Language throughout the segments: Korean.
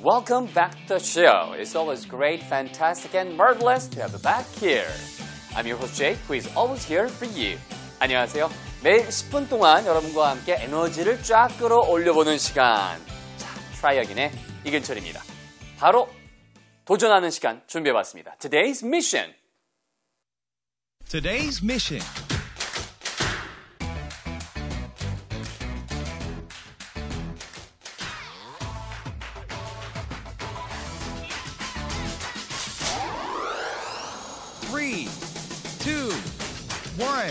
Welcome back to the show. It's always great, fantastic, and marvelous to have you back here. I'm your host Jake, who is always here for you. 안녕하세요. 매일 10분 동안 여러분과 함께 에너지를 쫙 끌어올려보는 시간. 자, 트라이 어긴의 이근철입니다. 바로 도전하는 시간 준비해봤습니다. Today's mission. Today's mission. Three, two, one.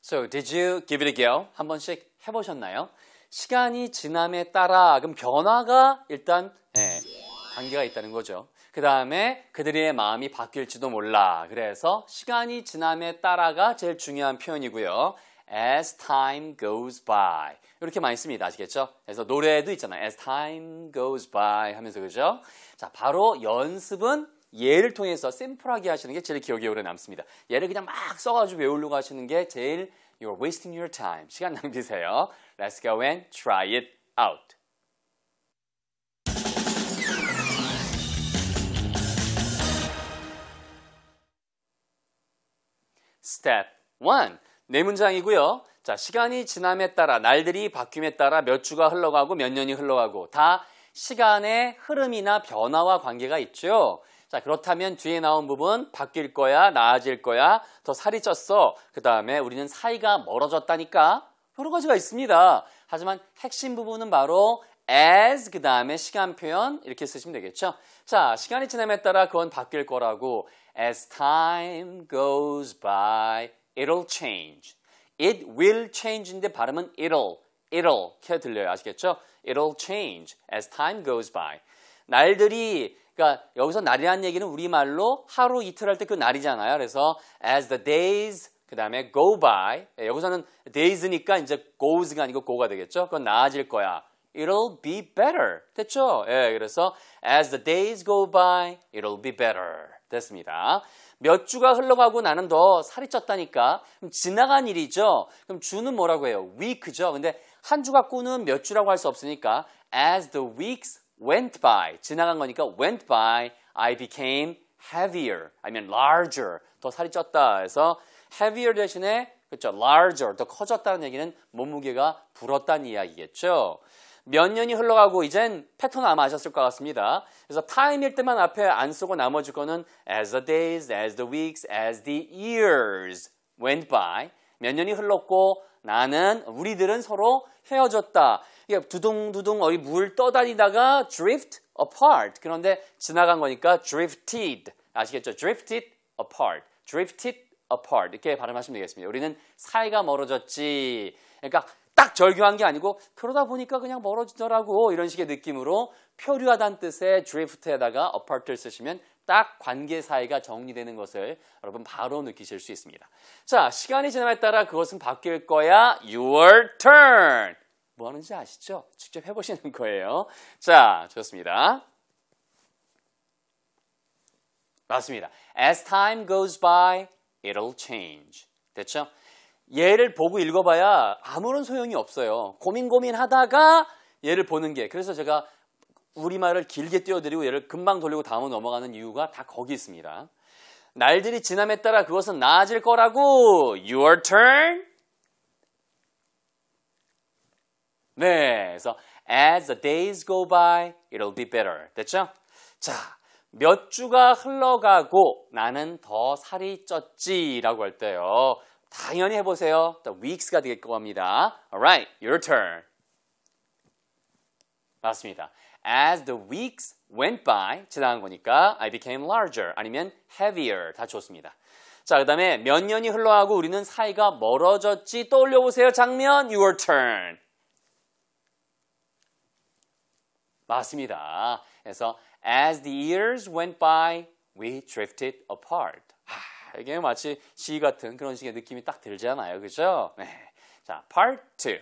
So, did you give it a go? 한 번씩 해보셨나요? 시간이 지남에 따라 그럼 변화가 일단 예, 관계가 있다는 거죠. 그 다음에 그들의 마음이 바뀔지도 몰라. 그래서 시간이 지남에 따라가 제일 중요한 표현이고요. As time goes by. 이렇게 많이 씁니다. 아시겠죠? 그래서 노래도 있잖아요. As time goes by 하면서 그죠? 자, 바로 연습은 예를 통해서 심플하게 하시는 게 제일 기억에 오래 남습니다. 예를 그냥 막 써가지고 외우려고 하시는 게 제일 You're wasting your time. 시간 낭비세요. Let's go and try it out. Step 1. 네 문장이고요. 자, 시간이 지남에 따라, 날들이 바뀜에 따라 몇 주가 흘러가고 몇 년이 흘러가고 다 시간의 흐름이나 변화와 관계가 있죠. 자, 그렇다면 뒤에 나온 부분 바뀔 거야, 나아질 거야, 더 살이 쪘어. 그 다음에 우리는 사이가 멀어졌다니까 여러 가지가 있습니다. 하지만 핵심 부분은 바로 as 그 다음에 시간 표현 이렇게 쓰시면 되겠죠. 자, 시간이 지남에 따라 그건 바뀔 거라고 as time goes by it'll change. it will change인데 발음은 it'll, it'll 이렇게 들려요. 아시겠죠? it'll change as time goes by. 날들이 그러니까 여기서 날이라는 얘기는 우리말로 하루 이틀 할 때 그 날이잖아요. 그래서 as the days 그 다음에 go by 예, 여기서는 days니까 이제 goes가 아니고 go가 되겠죠. 그건 나아질 거야. It'll be better. 됐죠? 예, 그래서 as the days go by, it'll be better. 됐습니다. 몇 주가 흘러가고 나는 더 살이 쪘다니까. 그럼 지나간 일이죠. 그럼 주는 뭐라고 해요? week죠. 근데 한주 갖고는 몇 주라고 할 수 없으니까 as the weeks went by. 지나간 거니까 went by, I became heavier. 아니면 larger. 더 살이 쪘다. 해서 heavier 대신에 그렇죠. larger. 더 커졌다는 얘기는 몸무게가 불었다는 이야기겠죠. 몇 년이 흘러가고 이젠 패턴 아마 아셨을 것 같습니다. 그래서 time일 때만 앞에 안 쓰고 나머지 거는 as the days, as the weeks, as the years went by. 몇 년이 흘렀고 나는 우리들은 서로 헤어졌다. 두둥두둥 어디 물 떠다니다가 drift apart. 그런데 지나간 거니까 drifted. 아시겠죠? drifted apart. drifted apart. 이렇게 발음하시면 되겠습니다. 우리는 사이가 멀어졌지. 그러니까 딱 절교한 게 아니고 그러다 보니까 그냥 멀어지더라고 이런 식의 느낌으로 표류하다는 뜻의 drift에다가 apart를 쓰시면 딱 관계 사이가 정리되는 것을 여러분 바로 느끼실 수 있습니다. 자, 시간이 지남에 따라 그것은 바뀔 거야. Your turn. 뭐 하는지 아시죠? 직접 해보시는 거예요. 자, 좋습니다. 맞습니다. As time goes by, it'll change. 됐죠? 얘를 보고 읽어봐야 아무런 소용이 없어요. 고민 고민하다가 얘를 보는 게 그래서 제가 우리말을 길게 띄워드리고 얘를 금방 돌리고 다음으로 넘어가는 이유가 다 거기 있습니다. 날들이 지남에 따라 그것은 나아질 거라고 your turn 네, 그래서 as the days go by, it'll be better. 됐죠? 자, 몇 주가 흘러가고 나는 더 살이 쪘지라고 할 때요. 당연히 해보세요. The weeks가 되겠 겁니다. Alright, your turn. 맞습니다. As the weeks went by, 지나간 거니까 I became larger 아니면 heavier 다 좋습니다. 자, 그 다음에 몇 년이 흘러가고 우리는 사이가 멀어졌지 떠올려 보세요. 장면, your turn. 맞습니다. 그래서 as the years went by, we drifted apart. 하, 이게 마치 시 같은 그런 식의 느낌이 딱 들잖아요. 그죠? 네. 자, part 2.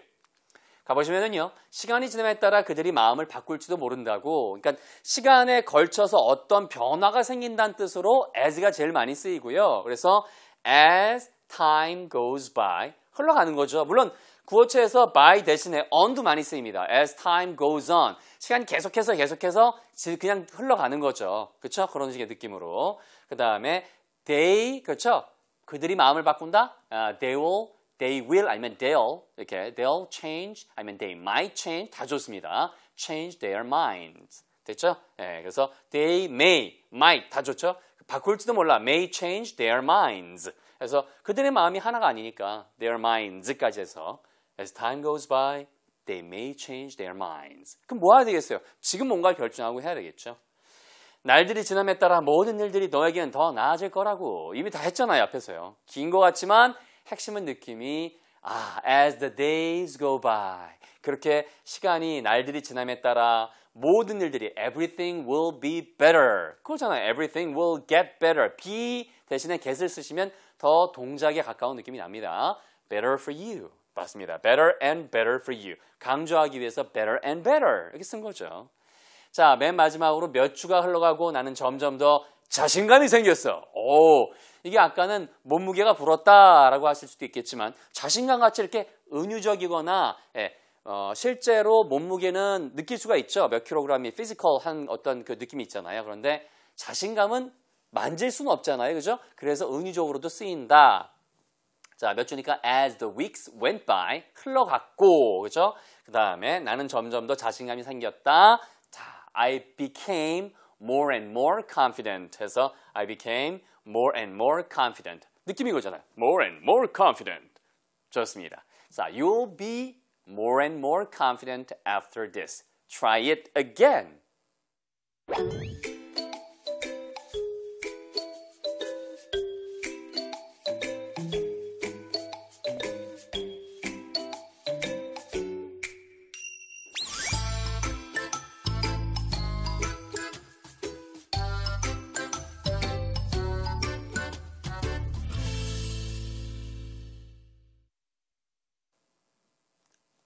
가보시면은요, 시간이 지남에 따라 그들이 마음을 바꿀지도 모른다고, 그러니까 시간에 걸쳐서 어떤 변화가 생긴다는 뜻으로 as가 제일 많이 쓰이고요. 그래서 as time goes by, 흘러가는 거죠. 물론 구어체에서 by 대신에 on도 많이 쓰입니다. as time goes on. 시간이 계속해서 계속해서 그냥 흘러가는 거죠. 그렇죠? 그런 식의 느낌으로. 그 다음에 they 그렇죠? 그들이 마음을 바꾼다. 아, they will, they will 아니면 they'll 이렇게 they'll change 아니면 they might change 다 좋습니다. change their minds. 됐죠? 네, 그래서 they may, might 다 좋죠? 바꿀지도 몰라. may change their minds. 그래서 그들의 마음이 하나가 아니니까 their minds까지 해서 as time goes by, they may change their minds. 그럼 뭐 해야 되겠어요? 지금 뭔가 결정하고 해야 되겠죠. 날들이 지남에 따라 모든 일들이 너에게는 더 나아질 거라고 이미 다 했잖아요 앞에서요. 긴 것 같지만 핵심은 느낌이 아, as the days go by 그렇게 시간이 날들이 지남에 따라 모든 일들이 everything will be better 그거잖아요. everything will get better. be 대신에 get을 쓰시면 더 동작에 가까운 느낌이 납니다. better for you. 맞습니다. better and better for you. 강조하기 위해서 better and better 이렇게 쓴 거죠. 자, 맨 마지막으로 몇 주가 흘러가고 나는 점점 더 자신감이 생겼어. 오, 이게 아까는 몸무게가 불었다라고 하실 수도 있겠지만 자신감 같이 이렇게 은유적이거나 예, 어, 실제로 몸무게는 느낄 수가 있죠. 몇 킬로그램이 피지컬한 어떤 그 느낌이 있잖아요. 그런데 자신감은 만질 수는 없잖아요. 그죠? 그래서 은유적으로도 쓰인다. 자, 몇 주니까 as the weeks went by 흘러갔고, 그죠? 그 다음에 나는 점점 더 자신감이 생겼다. 자, I became more and more confident 해서 I became more and more confident. 느낌이 거잖아요. more and more confident. 좋습니다. 자, you'll be more and more confident after this. Try it again.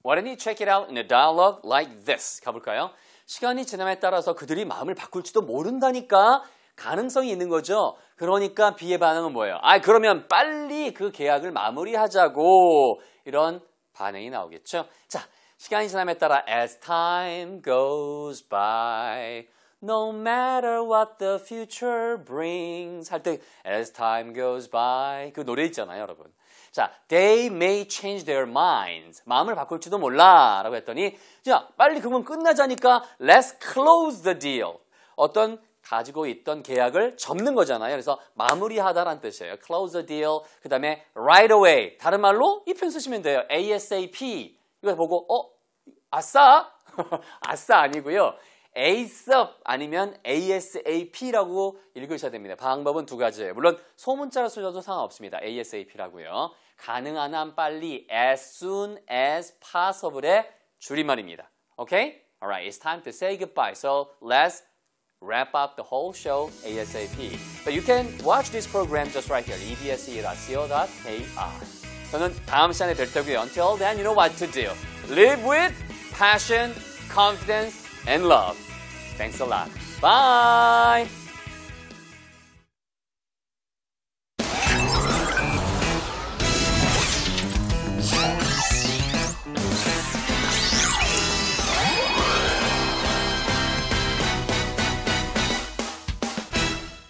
Why don't you check it out in a dialogue like this? 가볼까요? 시간이 지남에 따라서 그들이 마음을 바꿀지도 모른다니까 가능성이 있는 거죠. 그러니까 B의 반응은 뭐예요? 아, 그러면 빨리 그 계약을 마무리하자고 이런 반응이 나오겠죠. 자, 시간이 지남에 따라 as time goes by No matter what the future brings 할 때 as time goes by 그 노래 있잖아요, 여러분. 자, they may change their minds. 마음을 바꿀지도 몰라. 라고 했더니, 자, 빨리 그러면 끝나자니까 let's close the deal. 어떤 가지고 있던 계약을 접는 거잖아요. 그래서 마무리하다라는 뜻이에요. close the deal. 그 다음에 right away. 다른 말로 이편 쓰시면 돼요. ASAP. 이거 보고, 어? 아싸? 아싸 아니고요. ASAP 아니면 ASAP라고 읽으셔야 됩니다. 방법은 두 가지예요. 물론 소문자로 쓰셔도 상관없습니다. ASAP라고요. 가능한 한 빨리 as soon as possible의 줄임말입니다. Okay? Alright, it's time to say goodbye. So let's wrap up the whole show ASAP. But you can watch this program just right here, ebse.co.kr. 저는 다음 시간에 뵐 테고요. Until then, you know what to do. Live with passion, confidence, and love. Thanks a lot. Bye!